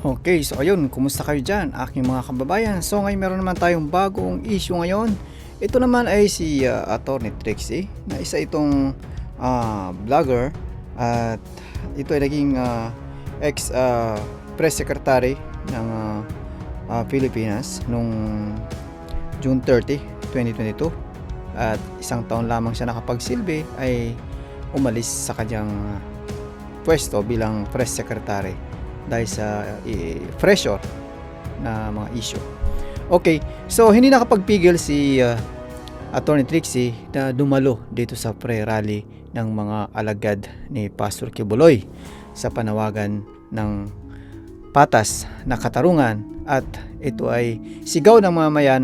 Okay, so ayun, kumusta kayo dyan, aking mga kababayan? So ngayon meron naman tayong bagong issue ngayon. Ito naman ay si uh, Attorney Trixie, na isa itong ah, vlogger at ito ay naging ah, ex ah, press secretary ng ah, ah, Pilipinas nung June 30, 2022 at isang taon lamang siya nakapagsilbi ay umalis sa kanyang ah, pwesto bilang press secretary dahil sa eh, pressure na mga issue. Okay, so hindi nakapagpigil si uh, Attorney Trixie na dumalo dito sa pre-rally ng mga alagad ni Pastor Kibuloy sa panawagan ng patas na katarungan at ito ay sigaw ng mga mayan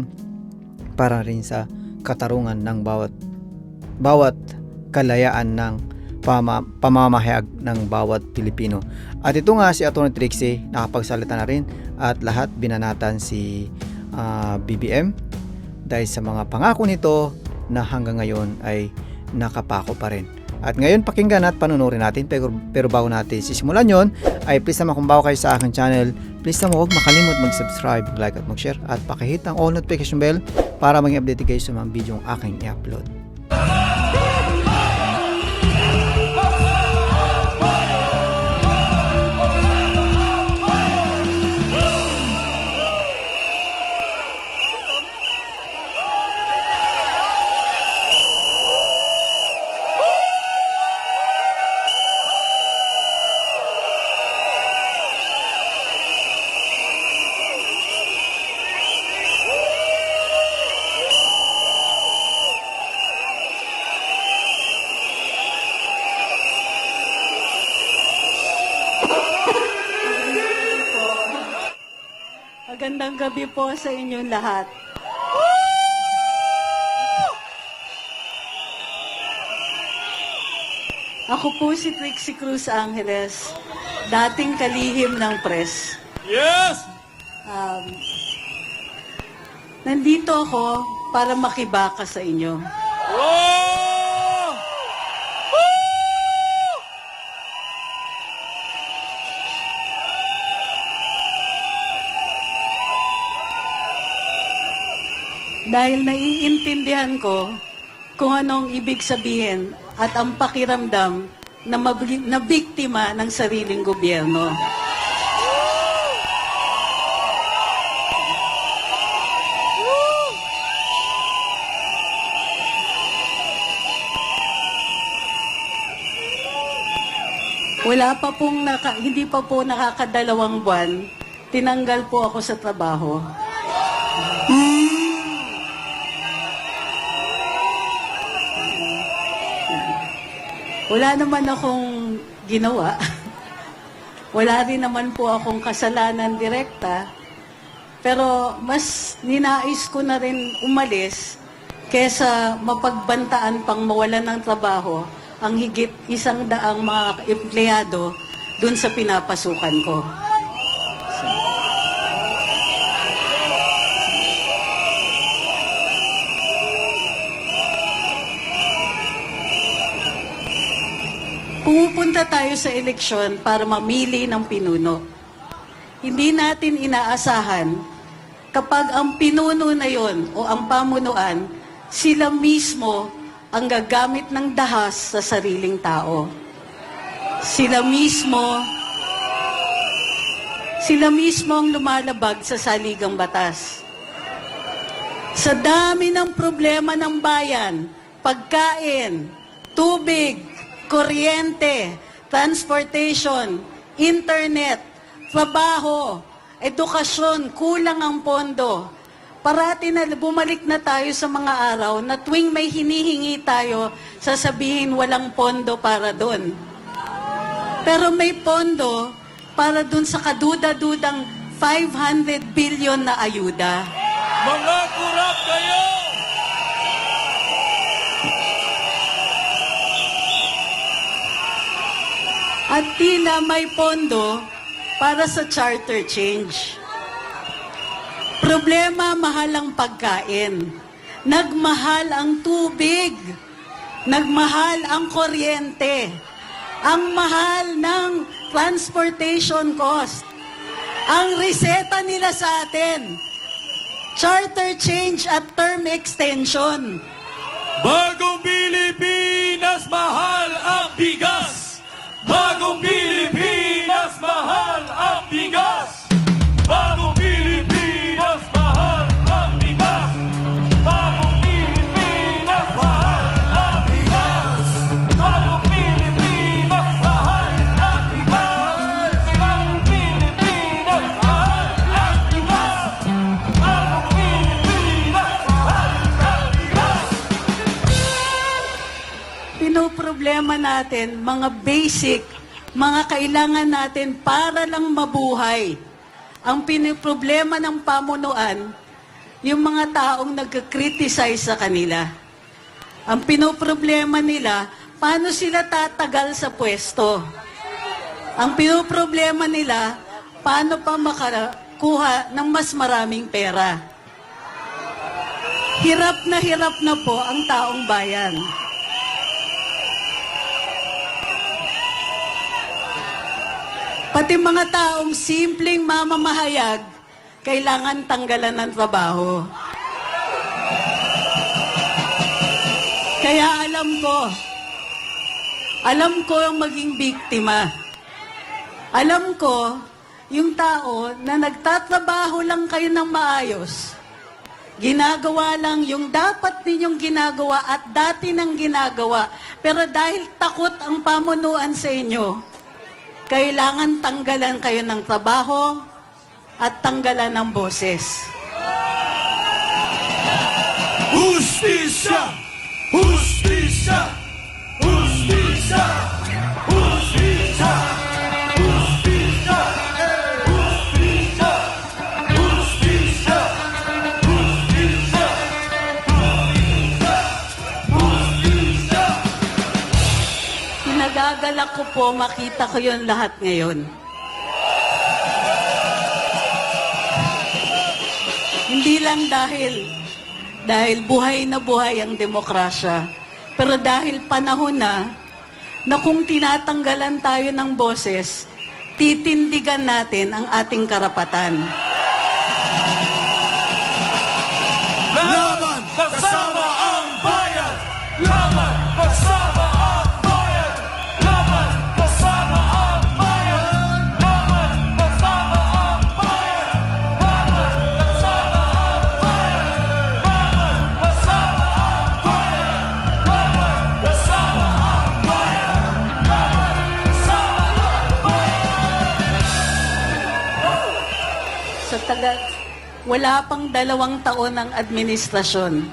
para rin sa katarungan ng bawat bawat kalayaan ng pama, pamamahayag ng bawat Pilipino. At ito nga si Atty. Trixie nakapagsalita na rin at lahat binanatan si ah, BBM dahil sa mga pangako nito na hanggang ngayon ay nakapako pa rin. At ngayon pakinggan at panunurin natin pero, pero bago natin sisimulan yon ay please naman kung bago kayo sa aking channel please naman huwag makalimot mag-subscribe, like at mag-share at pakihit ang all notification bell para maging update kayo sa mga video aking i-upload. Magandang gabi po sa inyong lahat. Ako po si Trixie Cruz Angeles, dating kalihim ng press. Yes! Um, nandito ako para makibaka sa inyo. Oh! Dahil naiintindihan ko kung anong ibig sabihin at ang pakiramdam na, na biktima ng sariling gobyerno. Wala pa pong naka, hindi pa po nakakadalawang buwan, tinanggal po ako sa trabaho. Wala naman akong ginawa. Wala rin naman po akong kasalanan direkta. Pero mas ninais ko na rin umalis kesa mapagbantaan pang mawalan ng trabaho ang higit isang daang mga empleyado dun sa pinapasukan ko. Pumupunta tayo sa eleksyon para mamili ng pinuno. Hindi natin inaasahan kapag ang pinuno na yon o ang pamunuan, sila mismo ang gagamit ng dahas sa sariling tao. Sila mismo sila mismo ang lumalabag sa saligang batas. Sa dami ng problema ng bayan, pagkain, tubig, kuryente, transportation, internet, trabaho, edukasyon, kulang ang pondo. Parati na bumalik na tayo sa mga araw na tuwing may hinihingi tayo, sasabihin walang pondo para doon. Pero may pondo para doon sa kaduda-dudang 500 billion na ayuda. Mga kurap kayo! At tila may pondo para sa charter change. Problema, mahal ang pagkain. Nagmahal ang tubig. Nagmahal ang kuryente. Ang mahal ng transportation cost. Ang reseta nila sa atin, charter change at term extension. Bagong Pilipinas, mahal Pinoproblema natin mga basic, mga kailangan natin para lang mabuhay. Ang pinoproblema ng pamunuan, yung mga taong nagka-criticize sa kanila. Ang pinoproblema nila, paano sila tatagal sa pwesto. Ang pinoproblema nila, paano pa makakuha ng mas maraming pera. Hirap na hirap na po ang taong bayan. Pati mga taong simpleng mamamahayag, kailangan tanggalan ng trabaho. Kaya alam ko, alam ko ang maging biktima. Alam ko, yung tao na nagtatrabaho lang kayo ng maayos, ginagawa lang yung dapat ninyong ginagawa at dati nang ginagawa, pero dahil takot ang pamunuan sa inyo, kailangan tanggalan kayo ng trabaho at tanggalan ng boses. Justisya! Justisya! Justisya! Pinagagalak ko po, makita ko yon lahat ngayon. Hindi lang dahil dahil buhay na buhay ang demokrasya, pero dahil panahon na na kung tinatanggalan tayo ng boses, titindigan natin ang ating karapatan. Laban! Kasama wala pang dalawang taon ng administrasyon.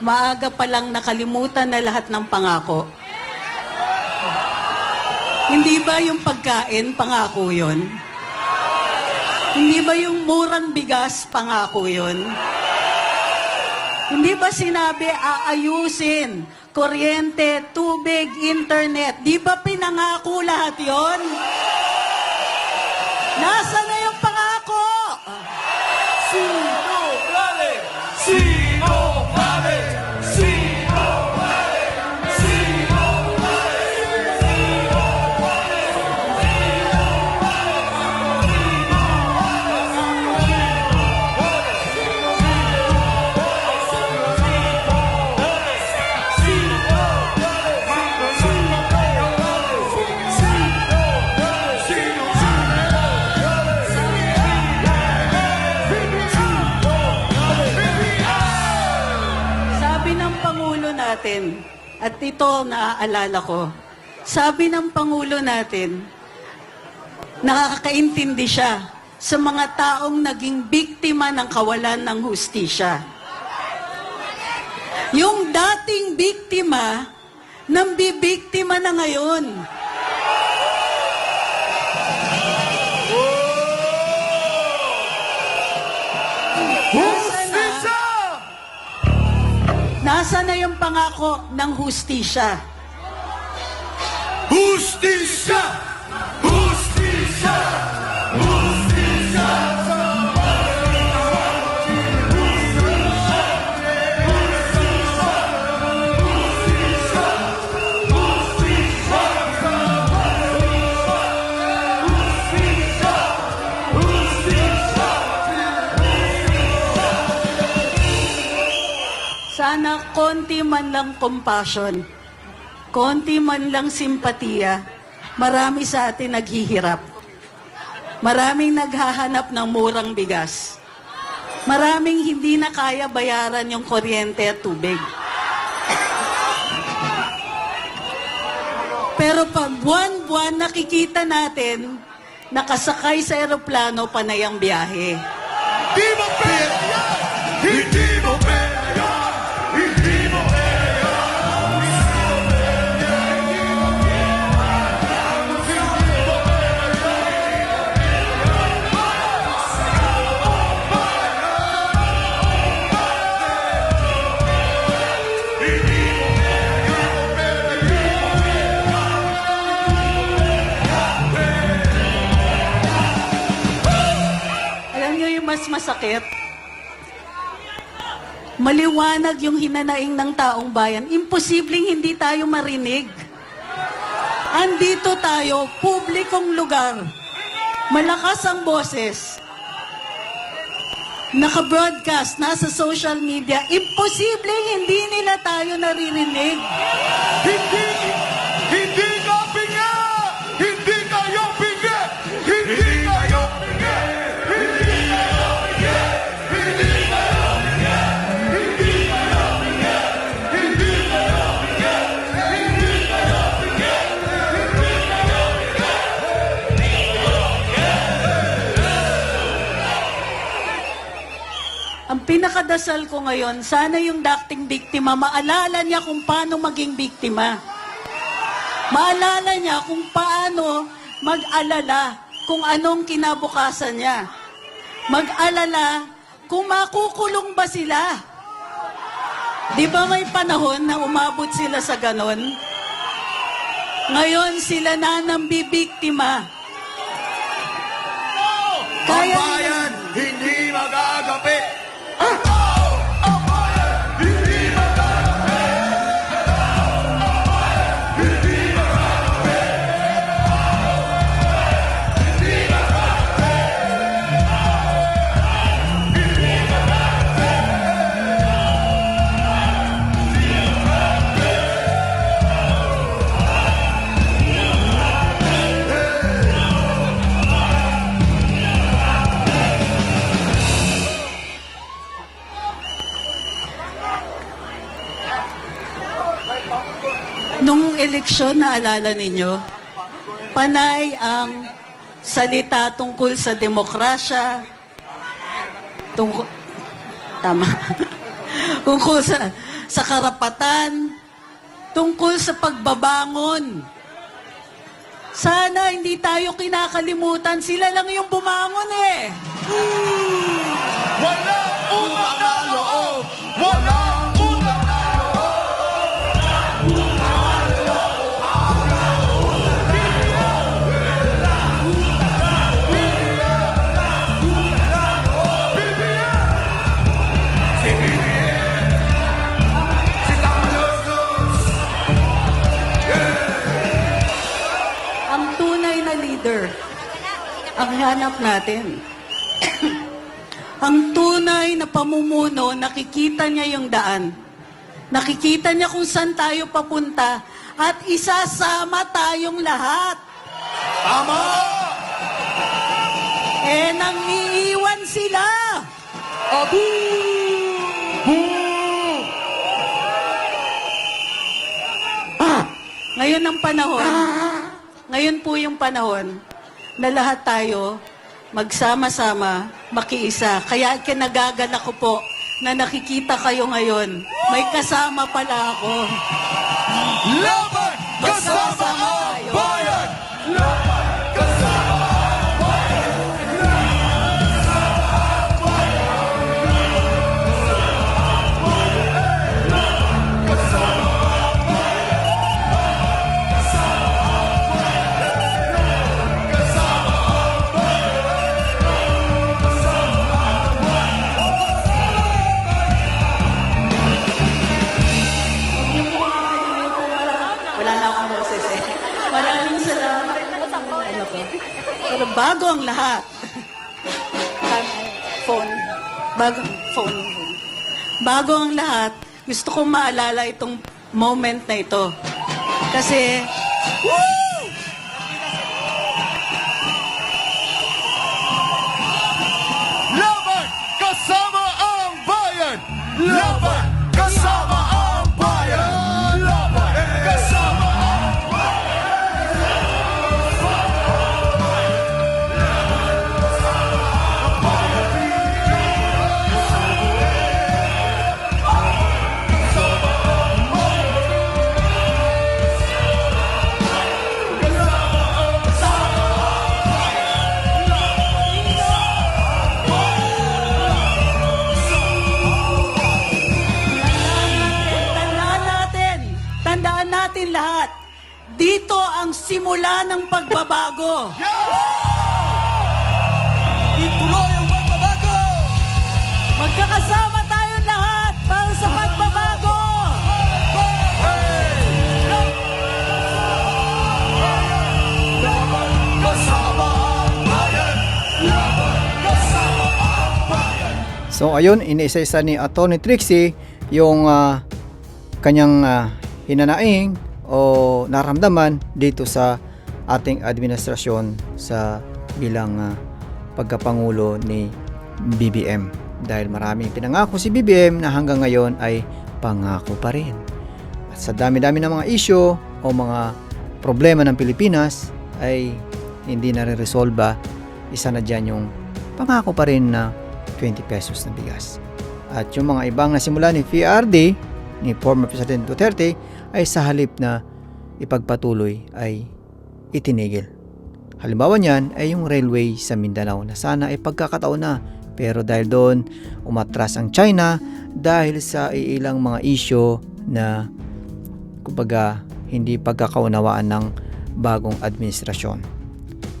Maaga pa lang nakalimutan na lahat ng pangako. Hindi ba yung pagkain, pangako yon? Hindi ba yung murang bigas, pangako yon? Hindi ba sinabi aayusin, kuryente, tubig, internet? Di ba pinangako lahat yon? Nasa naaalala ko, sabi ng Pangulo natin, nakakaintindi siya sa mga taong naging biktima ng kawalan ng hustisya. Yung dating biktima, nang bibiktima na ngayon. Nasa na yung pangako ng hustisya? Justisya! Konti man lang compassion, konti man lang simpatiya, marami sa atin naghihirap. Maraming naghahanap ng murang bigas. Maraming hindi na kaya bayaran yung kuryente at tubig. Pero pag buwan-buwan nakikita natin, nakasakay sa eroplano panay ang biyahe. Di yan! Hindi mas masakit? Maliwanag yung hinanaing ng taong bayan. Imposibleng hindi tayo marinig. Andito tayo, publikong lugar. Malakas ang boses. Naka-broadcast, nasa social media. Imposibleng hindi nila tayo naririnig. Hindi! Hindi pinakadasal ko ngayon, sana yung dating biktima, maalala niya kung paano maging biktima. Maalala niya kung paano mag-alala kung anong kinabukasan niya. Mag-alala kung makukulong ba sila. Di ba may panahon na umabot sila sa ganon? Ngayon sila na nang bibiktima. Kaya bayan eleksyon, naalala ninyo, panay ang salita tungkol sa demokrasya, tungkol, tama, tungkol sa, sa karapatan, tungkol sa pagbabangon. Sana hindi tayo kinakalimutan, sila lang yung bumangon eh. Wala loob! Wala tunay na leader, ang hanap natin. ang tunay na pamumuno, nakikita niya yung daan. Nakikita niya kung saan tayo papunta at isasama tayong lahat. Tama! Eh, nang iiwan sila. Abu! Ngayon ang panahon, ngayon po yung panahon na lahat tayo magsama-sama, makiisa. Kaya kinagagala ko po na nakikita kayo ngayon. May kasama pala ako. Laban! Bago ang lahat, phone, bago, phone, bago ang lahat, gusto kong maalala itong moment na ito. Kasi, Laban kasama ang bayan! Laban tandaan natin lahat, dito ang simula ng pagbabago. Ituloy ang pagbabago! Magkakasama tayo lahat para sa pagbabago. So ayun, iniisa-isa ni Atty. Trixie yung ah, kanyang ah, hinanaing o naramdaman dito sa ating administrasyon sa bilang ah, pagkapangulo ni BBM. Dahil maraming pinangako si BBM na hanggang ngayon ay pangako pa rin. At sa dami-dami ng mga isyo o mga problema ng Pilipinas ay hindi na resolba isa na dyan yung pangako pa rin na 20 pesos na bigas. At yung mga ibang nasimula ni PRD, ni former President Duterte, ay sa halip na ipagpatuloy ay itinigil. Halimbawa niyan ay yung railway sa Mindanao na sana ay pagkakataon na pero dahil doon umatras ang China dahil sa ilang mga isyo na kumbaga hindi pagkakaunawaan ng bagong administrasyon.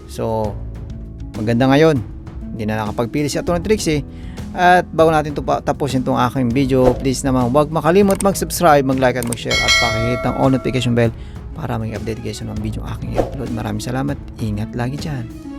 So, maganda ngayon. Hindi na nakapagpili si Atty. Trixie. At bago natin to tapusin itong aking video, please naman huwag makalimot mag-subscribe, mag-like at mag-share at pakihit ang all notification bell para may update kayo sa mga video aking i-upload. Maraming salamat. Ingat lagi dyan.